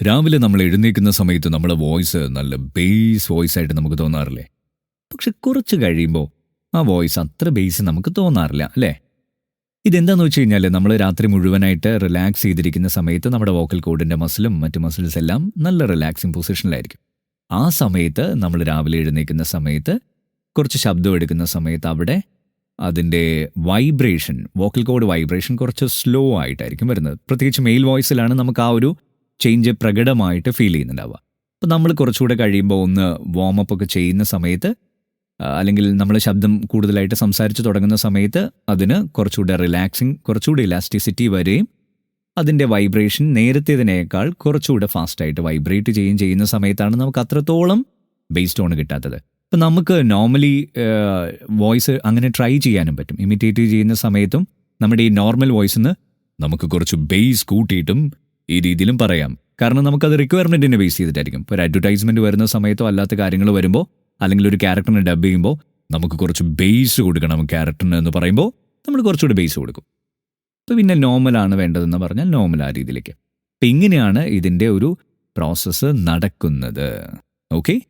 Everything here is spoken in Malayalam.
രാവിലെ നമ്മൾ എഴുന്നേൽക്കുന്ന സമയത്ത് നമ്മുടെ വോയിസ് നല്ല ബേസ് വോയിസ് ആയിട്ട് നമുക്ക് തോന്നാറില്ലേ? പക്ഷെ കുറച്ച് കഴിയുമ്പോൾ ആ വോയിസ് അത്ര ബേസ് നമുക്ക് തോന്നാറില്ല അല്ലേ? ഇതെന്താന്ന് വെച്ച് കഴിഞ്ഞാൽ നമ്മൾ രാത്രി മുഴുവനായിട്ട് റിലാക്സ് ചെയ്തിരിക്കുന്ന സമയത്ത് നമ്മുടെ വോക്കൽ കോഡിന്റെ മസിലും മറ്റ് മസിൽസ് എല്ലാം നല്ല റിലാക്സിങ് പൊസിഷനിലായിരിക്കും ആ സമയത്ത് നമ്മൾ രാവിലെ എഴുന്നേൽക്കുന്ന സമയത്ത് കുറച്ച് ശബ്ദം എടുക്കുന്ന സമയത്ത് അവിടെ അതിന്റെ വൈബ്രേഷൻ വോക്കൽ കോഡ് വൈബ്രേഷൻ കുറച്ച് സ്ലോ ആയിട്ടായിരിക്കും വരുന്നത്. പ്രത്യേകിച്ച് മെയിൽ വോയിസിലാണ് നമുക്ക് ആ ഒരു ചേഞ്ച് പ്രകടമായിട്ട് ഫീൽ ചെയ്യുന്നുണ്ടാവുക. അപ്പോൾ നമ്മൾ കുറച്ചുകൂടെ കഴിയുമ്പോൾ ഒന്ന് വാമപ്പ് ഒക്കെ ചെയ്യുന്ന സമയത്ത് അല്ലെങ്കിൽ നമ്മൾ ശബ്ദം കൂടുതലായിട്ട് സംസാരിച്ച് തുടങ്ങുന്ന സമയത്ത് അതിന് കുറച്ചുകൂടെ റിലാക്സിങ് കുറച്ചുകൂടെ ഇലാസ്റ്റിസിറ്റി വരെയും അതിന്റെ വൈബ്രേഷൻ നേരത്തേതിനേക്കാൾ കുറച്ചുകൂടെ ഫാസ്റ്റായിട്ട് വൈബ്രേറ്റ് ചെയ്യുകയും ചെയ്യുന്ന സമയത്താണ് നമുക്ക് അത്രത്തോളം ബേസ് ടോൺ കിട്ടാത്തത്. അപ്പം നമുക്ക് നോർമലി വോയിസ് അങ്ങനെ ട്രൈ ചെയ്യാനും പറ്റും. ഇമിറ്റേറ്റ് ചെയ്യുന്ന സമയത്തും നമ്മുടെ ഈ നോർമൽ വോയിസിന് നമുക്ക് കുറച്ച് ബേസ് കൂട്ടിയിട്ടും ഈ രീതിയിലും പറയാം. കാരണം നമുക്കത് റിക്വയർമെന്റിനെ ബേസ് ചെയ്തിട്ടായിരിക്കും. ഒരു അഡ്വർടൈസ്മെന്റ് വരുന്ന സമയത്തോ അല്ലാത്ത കാര്യങ്ങൾ വരുമ്പോൾ അല്ലെങ്കിൽ ഒരു ക്യാരക്ടറിനെ ഡബ് ചെയ്യുമ്പോൾ നമുക്ക് കുറച്ച് ബേസ് കൊടുക്കണം ക്യാരക്ടറിന് എന്ന് പറയുമ്പോൾ നമ്മൾ കുറച്ചുകൂടി ബേസ് കൊടുക്കും. അപ്പോൾ പിന്നെ നോർമലാണ് വേണ്ടതെന്ന് പറഞ്ഞാൽ നോർമൽ ആ രീതിയിലേക്ക്. ഇങ്ങനെയാണ് ഇതിന്റെ ഒരു പ്രോസസ്സ് നടക്കുന്നത്. ഓക്കെ